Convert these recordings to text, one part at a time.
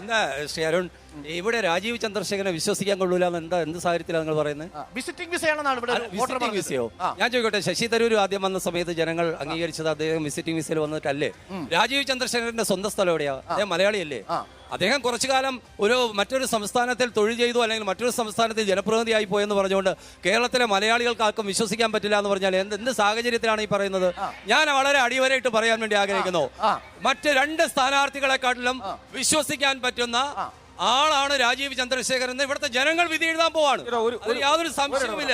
എന്താ ശ്രീ അരുൺ? ഇവിടെ രാജീവ് ചന്ദ്രശേഖരനെ വിശ്വസിക്കാൻ കൊള്ളൂല എന്ന് എന്താ എന്ത് സാഹചര്യത്തിലാണ് നിങ്ങൾ പറയുന്നത്? വിസിറ്റിംഗ് വിസയാണെന്നാണ് ഇവിടെ വിസിറ്റിംഗ് വിസയോ ഞാൻ ചോദിക്കട്ടെ ശശി തരൂർ ആദ്യം വന്ന സമയത്ത് ജനങ്ങൾ അംഗീകരിച്ചത് അദ്ദേഹം വിസിറ്റിംഗ് വിസയിൽ വന്നിട്ടല്ലേ? രാജീവ് ചന്ദ്രശേഖരന്റെ സ്വന്തം സ്ഥലം എവിടെയാ? അദ്ദേഹം മലയാളിയല്ലേ. അദ്ദേഹം കുറച്ചു കാലം ഒരു മറ്റൊരു സംസ്ഥാനത്തിൽ തൊഴിൽ ചെയ്തു അല്ലെങ്കിൽ മറ്റൊരു സംസ്ഥാനത്തിൽ ജനപ്രതിനിധിയായി പോയെന്ന് പറഞ്ഞുകൊണ്ട് കേരളത്തിലെ മലയാളികൾക്ക് ആർക്കും വിശ്വസിക്കാൻ പറ്റില്ല എന്ന് പറഞ്ഞാൽ എന്ത് എന്ത് സാഹചര്യത്തിലാണ് ഈ പറയുന്നത്? ഞാൻ വളരെ അടിവരയിട്ട് പറയാൻ വേണ്ടി ആഗ്രഹിക്കുന്നു. മറ്റ് രണ്ട് സ്ഥാനാർത്ഥികളെക്കാട്ടിലും വിശ്വസിക്കാൻ പറ്റുന്ന ആളാണ് രാജീവ് ചന്ദ്രശേഖരൻ എന്ന് ഇവിടുത്തെ ജനങ്ങൾ വിധി എഴുതാൻ പോവാണ്. യാതൊരു സംശയവുമില്ല.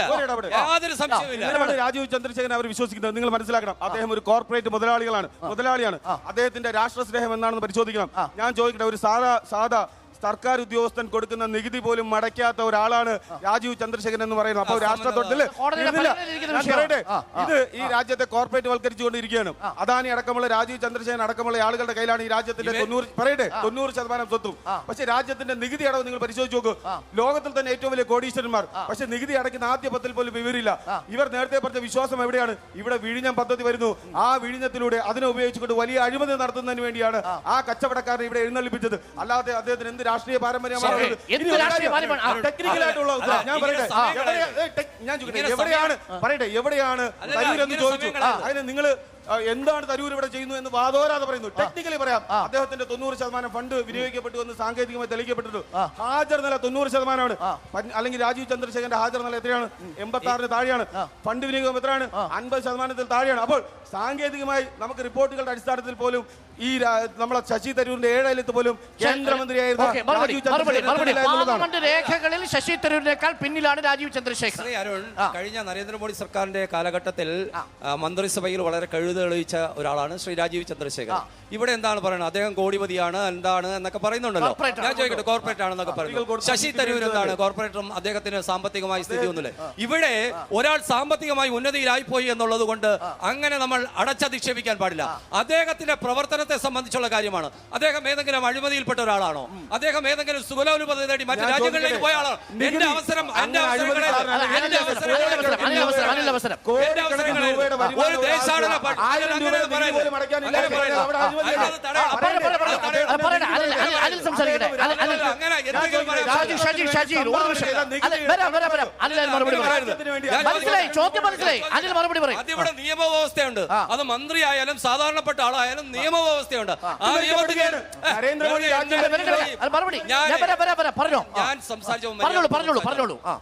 യാതൊരു സംശയവുമില്ല. രാജീവ് ചന്ദ്രശേഖരൻ അവർ വിശ്വസിക്കുന്നത് നിങ്ങൾ മനസ്സിലാക്കണം. അദ്ദേഹം ഒരു കോർപ്പറേറ്റ് മുതലാളികളാണ്. മുതലാളിയാണ്. അദ്ദേഹത്തിന്റെ രാഷ്ട്രസ്നേഹം എന്താണെന്ന് പരിശോധിക്കണം. ഞാൻ ചോദിക്കട്ടെ ഒരു സാധാ സാധാ സർക്കാർ ഉദ്യോഗസ്ഥൻ കൊടുക്കുന്ന നികുതി പോലും മടക്കാത്ത ഒരാളാണ് രാജീവ് ചന്ദ്രശേഖരൻ എന്ന് പറയുന്നത്. അപ്പോൾ രാഷ്ട്രത്തോട്ടിൽ പറയട്ടെ. ഇത് ഈ രാജ്യത്തെ കോർപ്പറേറ്റ് വൽക്കരിച്ചുകൊണ്ടിരിക്കുകയാണ്. അദാനി അടക്കമുള്ള രാജീവ് ചന്ദ്രശേഖരൻ അടക്കമുള്ള ആളുകളുടെ കയ്യിലാണ് ഈ രാജ്യത്തിന്റെ തൊണ്ണൂറ് പറയട്ടെ? തൊണ്ണൂറ് ശതമാനം സ്വത്തും. പക്ഷേ രാജ്യത്തിന്റെ നികുതി അടവ് നിങ്ങൾ പരിശോധിച്ച് നോക്കൂ. ലോകത്തിൽ തന്നെ ഏറ്റവും വലിയ കോടീശ്വരന്മാർ. പക്ഷേ നികുതി അടയ്ക്കുന്ന ആദ്യ പത്തിൽ പോലും വിവരില്ല ഇവർ നേരത്തെ പറഞ്ഞ വിശ്വാസം എവിടെയാണ്? ഇവിടെ വിഴിഞ്ഞം പദ്ധതി വരുന്നു. ആ വിഴിഞ്ഞത്തിലൂടെ അതിനെ ഉപയോഗിച്ചുകൊണ്ട് വലിയ അഴിമതി നടത്തുന്നതിന് വേണ്ടിയാണ് ആ കച്ചവടക്കാരനെ ഇവിടെ എഴുന്നള്ളിപ്പിച്ചത്. അല്ലാതെ അദ്ദേഹത്തിന് എന്ത് രാഷ്ട്രീയ പാരമ്പര്യമാണ്. ടെക്നിക്കലായിട്ടുള്ള ഞാൻ പറയട്ടെ. ഞാൻ ചോദിക്കട്ടെ. എവിടെയാണ് പറയട്ടെ എവിടെയാണ് തരൂർ എന്ന് ചോദിച്ചു. അതിന് നിങ്ങൾ എന്താണ് തരൂർ ഇവിടെ ചെയ്യുന്നു എന്ന് വാദോരാതെ പറയുന്നു. ടെക്നിക്കലി പറയാം. അദ്ദേഹത്തിന്റെ തൊണ്ണൂറ് ശതമാനം ഫണ്ട് വിനിയോഗിക്കപ്പെട്ടു എന്ന് സാങ്കേതികമായി തെളിയിക്കപ്പെട്ടു ഹാജർ നില തൊണ്ണൂറ് ശതമാനമാണ്. അല്ലെങ്കിൽ രാജീവ് ചന്ദ്രശേഖരന്റെ ഹാജർ നില എത്രയാണ്? എൺപത്തി ആറിന് താഴെയാണ്. ഫണ്ട് വിനിയോഗം എത്രയാണ്? അൻപത് ശതമാനത്തിൽ താഴെയാണ്. അപ്പോൾ സാങ്കേതികമായി നമുക്ക് റിപ്പോർട്ടുകളുടെ അടിസ്ഥാനത്തിൽ പോലും ഈ നമ്മളെ ശശി തരൂരിന്റെ ഏഴയലത്ത് പോലും കേന്ദ്രമന്ത്രിയായിരുന്നു ഓക്കേ, മറുപടി മറുപടി മറുപടി. ഇല്ല രേഖകളിൽ ശശി തരൂരിനേക്കാൾ പിന്നിലാണ് രാജീവ് ചന്ദ്രശേഖർ ശ്രീ അരുൺ കഴിഞ്ഞ നരേന്ദ്രമോദി സർക്കാരിന്റെ കാലഘട്ടത്തിൽ മന്ത്രിസഭയിൽ വളരെ കഴിവ് തെളിയിച്ച ഒരാളാണ് ശ്രീ രാജീവ് ചന്ദ്രശേഖർ ഇവിടെ എന്താണ് പറയുന്നത്? അദ്ദേഹം കോടിപതിയാണ് എന്താണ് എന്നൊക്കെ പറയുന്നുണ്ടല്ലോ. ഞാൻ ചോദിക്കട്ടെ കോർപ്പറേറ്റ് ആണെന്നൊക്കെ പറയുന്നു. ശശി തരൂർ എന്താണ് കോർപ്പറേറ്ററും അദ്ദേഹത്തിന് സാമ്പത്തികമായി സ്ഥിതി ഒന്നുമില്ല? ഇവിടെ ഒരാൾ സാമ്പത്തികമായി ഉന്നതിയിലായി പോയി എന്നുള്ളത് കൊണ്ട് അങ്ങനെ നമ്മൾ അടച്ചധിക്ഷേപിക്കാൻ പാടില്ല. അദ്ദേഹത്തിന്റെ പ്രവർത്തനത്തെ സംബന്ധിച്ചുള്ള കാര്യമാണ്. അദ്ദേഹം ഏതെങ്കിലും അഴിമതിയിൽപ്പെട്ട ഒരാളാണോ? അദ്ദേഹം ഏതെങ്കിലും സുഖലോലുപത തേടി മറ്റു രാജ്യങ്ങളിലേക്ക് പോയ ആളാണോ? എന്റെ അവസരം എന്റെ അവസരങ്ങളെ എന്റെ അവസരങ്ങളെ ഒരു ദേശാടന ആയിരം അടയ്ക്കാനില്ല. അങ്ങനെ അവിടെ സംസാരിക്കട്ടെ. ഷാജി ഷാജി ഷാജി ഒരു നിമിഷം. വരാം വരാം വരാം. അനിൽ മറുപടി പറയും മനസ്സിലായി ചോദ്യം മനസ്സിലായി. അനിൽ മറുപടി പറയും. അതിവിടെ നിയമവ്യവസ്ഥയുണ്ട്. അത് മന്ത്രിയായാലും സാധാരണപ്പെട്ട ആളായാലും നിയമവ്യവസ്ഥയുണ്ട്. ആ. നിയമത്തിന് ഞാൻ- സംസാരിച്ചു.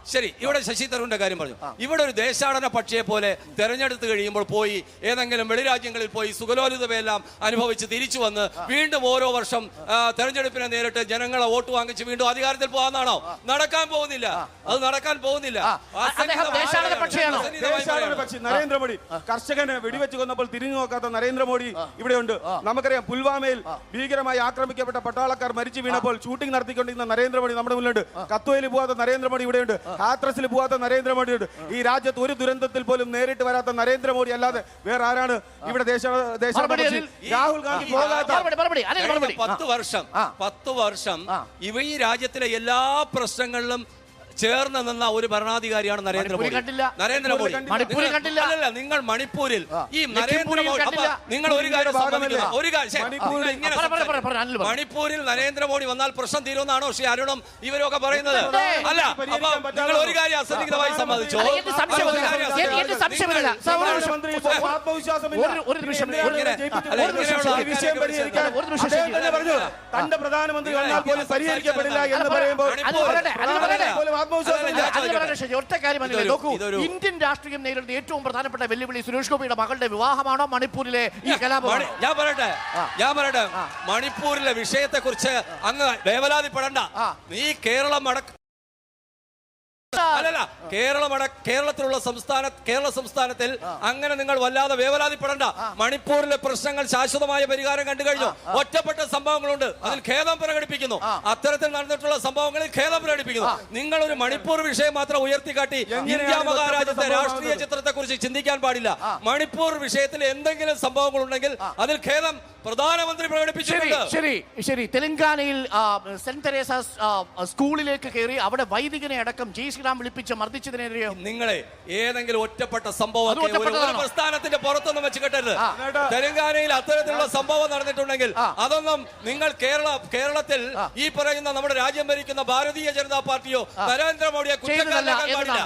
ശരി ഇവിടെ ശശി തരൂരിന്റെ കാര്യം പറഞ്ഞു. ഇവിടെ ഒരു ദേശാടന പക്ഷിയെ പോലെ തെരഞ്ഞെടുത്ത് കഴിയുമ്പോൾ പോയി ഏതെങ്കിലും വെളിരാജ്യങ്ങളിൽ പോയി സുഖലോലിതമെല്ലാം അനുഭവിച്ച് തിരിച്ചു വന്ന് വീണ്ടും ഓരോ വർഷം തെരഞ്ഞെടുപ്പിനെ നേരിട്ട് ജനങ്ങളെ വോട്ട് വാങ്ങിച്ച് വീണ്ടും അധികാരത്തിൽ പോകാന്നാണോ നടക്കാൻ പോകുന്നില്ല. അത് നടക്കാൻ പോകുന്നില്ല. നരേന്ദ്രമോദി കർഷകനെ വെടിവെച്ച് കൊന്നപ്പോൾ തിരിഞ്ഞു നോക്കാത്ത നരേന്ദ്രമോദി ഇവിടെയുണ്ട്. നമുക്കറിയാം പുൽവാമയിൽ ഭീകരമായി ആക്രമിക്കപ്പെട്ട പട്ടാളക്കാർ മരിച്ചു വീണപ്പോൾ ഷൂട്ടിംഗ് നടത്തിക്കൊണ്ടിരുന്ന നരേന്ദ്രമോദി നമ്മുടെ മുന്നിലുണ്ട്. കത്തുവയിൽ പോവാത്ത നരേന്ദ്രമോദി ഇവിടെയുണ്ട്. ഹാത്രസിൽ പോവാത്ത നരേന്ദ്രമോദി ഉണ്ട്. ഈ രാജ്യത്ത് ഒരു ദുരന്തത്തിൽ പോലും നേരിട്ട് വരാത്ത നരേന്ദ്രമോദി അല്ലാതെ വേറെ ആരാണ്? ഇവിടെ ദേശ രാഹുൽ ഗാന്ധി പോകാത്ത പത്ത് വർഷം. പത്ത് വർഷം ഇവ ഈ രാജ്യത്തിലെ എല്ലാ പ്രശ്നങ്ങളിലും ചേർന്ന് നിന്ന ഒരു ഭരണാധികാരിയാണ് നരേന്ദ്രമോദി. നരേന്ദ്രമോദി. അല്ലല്ല നിങ്ങൾ മണിപ്പൂരിൽ. ഈ നരേന്ദ്രമോദി. നിങ്ങൾ ഒരു കാര്യം? ഒരു കാര്യം മണിപ്പൂരിൽ- നരേന്ദ്രമോദി വന്നാൽ പ്രശ്നം തീരുമെന്നാണോ ശ്രീ അരുണും ഇവരൊക്കെ പറയുന്നത്? അല്ല അപ്പൊ നിങ്ങൾ ഒരു കാര്യം അസന്നിഗ്ധമായി സമ്മതിച്ചോ? തന്റെ പ്രധാനമന്ത്രി വന്നാൽ പോലും പരിഹരിക്കപ്പെടില്ല എന്ന് പറയുമ്പോൾ ഒറ്റ കാര്യം. നോക്കൂ ഇന്ത്യൻ രാഷ്ട്രീയം നേരിടുന്ന ഏറ്റവും പ്രധാനപ്പെട്ട വെല്ലുവിളി സുരേഷ് ഗോപിയുടെ മകളുടെ വിവാഹമാണോ മണിപ്പൂരിലെ ഈ കലാപം ഞാൻ പറയട്ടെ. ഞാൻ പറയട്ടെ. മണിപ്പൂരിലെ വിഷയത്തെ കുറിച്ച് അങ്ങ് വേവലാതിപ്പെടണ്ട. നീ കേരളം അടക്ക അല്ലല്ല കേരളം കേരളത്തിലുള്ള സംസ്ഥാന കേരള സംസ്ഥാനത്തിൽ അങ്ങനെ നിങ്ങൾ വല്ലാതെ വേവലാതിപ്പെടണ്ട. മണിപ്പൂരിലെ പ്രശ്നങ്ങൾ ശാശ്വതമായ പരിഹാരം കണ്ടു കഴിഞ്ഞു. ഒറ്റപ്പെട്ട സംഭവങ്ങളുണ്ട്. അതിൽ ഖേദം പ്രകടിപ്പിക്കുന്നു. അത്തരത്തിൽ നടന്നിട്ടുള്ള സംഭവങ്ങളിൽ ഖേദം പ്രകടിപ്പിക്കുന്നു. നിങ്ങൾ ഒരു മണിപ്പൂർ വിഷയം മാത്രം ഉയർത്തിക്കാട്ടി ഇന്ത്യ മഹാരാജ്യത്തെ രാഷ്ട്രീയ സംഭവമാകുന്നത്? ചിത്രത്തെ കുറിച്ച് ചിന്തിക്കാൻ പാടില്ല. മണിപ്പൂർ വിഷയത്തിൽ എന്തെങ്കിലും സംഭവങ്ങളുണ്ടെങ്കിൽ അതിൽ ഖേദം പ്രധാനമന്ത്രി പ്രകടിപ്പിച്ചിട്ടുണ്ട്. ശരി ശരി തെലങ്കാനയിൽ സെന്റ് തെരേസ സ്കൂളിലേക്ക് കയറി അവിടെ വൈദികനെ അടക്കം ജയ് ശ്രീറാം വിളിപ്പിച്ച് മർദ്ദിച്ചതിനെതിരെ നിങ്ങളെ ഏതെങ്കിലും ഒറ്റപ്പെട്ട സംഭവം പ്രസ്ഥാനത്തിന്റെ പുറത്തൊന്നും വെച്ച് കെട്ടരുത്. തെലങ്കാനയിൽ അത്തരത്തിലുള്ള സംഭവം നടന്നിട്ടുണ്ടെങ്കിൽ അതൊന്നും നിങ്ങൾ കേരള കേരളത്തിൽ ഈ പറയുന്ന നമ്മുടെ രാജ്യം ഭരിക്കുന്ന ഭാരതീയ ജനതാ പാർട്ടിയോ നരേന്ദ്രമോദിയോ കുറ്റക്കാരനാക്കാൻ പാടില്ല.